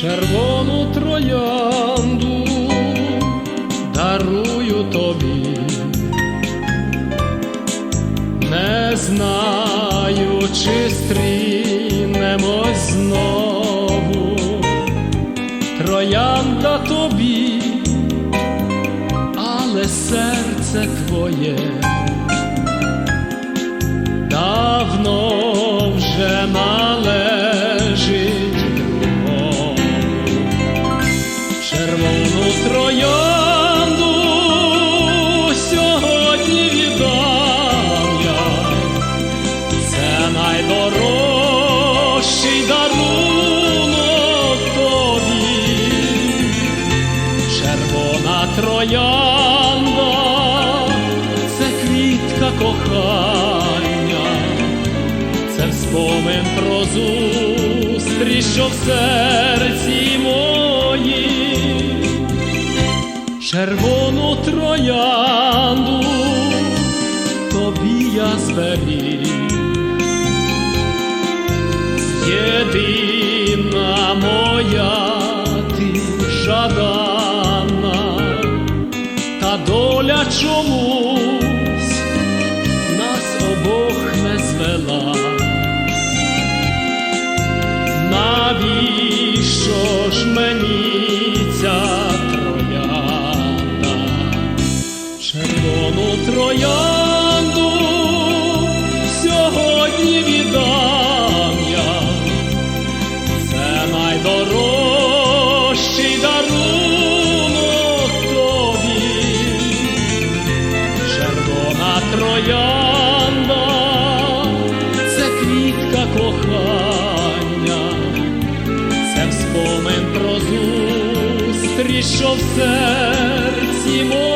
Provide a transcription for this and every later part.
червону троянду дарую тобі, не знаю, чи стрінемось знову, троянда тобі, але серце твоє Червону троянду сьогодні віддам я, це найдорожчий дарунок тобі, червона троянда, це квітка кохання, це вспомин про зустріч, що в серці моїм червону троянду тобі я зберіг. Єдина моя ти жадана, та доля чомусь троянду. Сьогодні віддам я, це найдорожчий дарунок тобі, червона троянда, це квітка кохання, це вспомин про зустріч, що в серці моїм.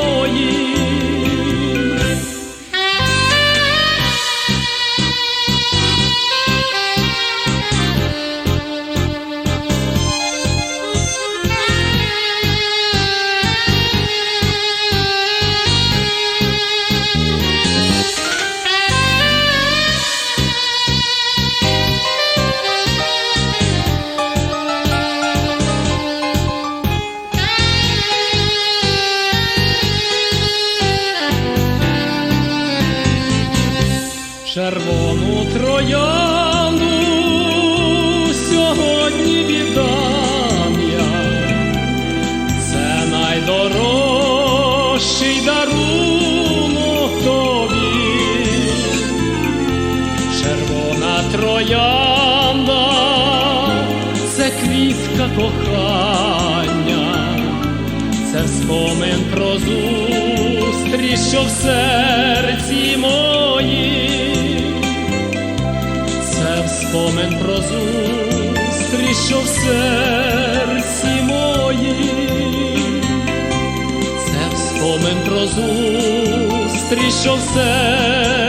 Троянду сьогодні віддам я, це найдорожчий дарунок тобі, червона троянда, це квітка кохання, це вспомин про зустріч, що в вспомин про зустріч, що в серці моїм, це вспомин про зустріч, що в серці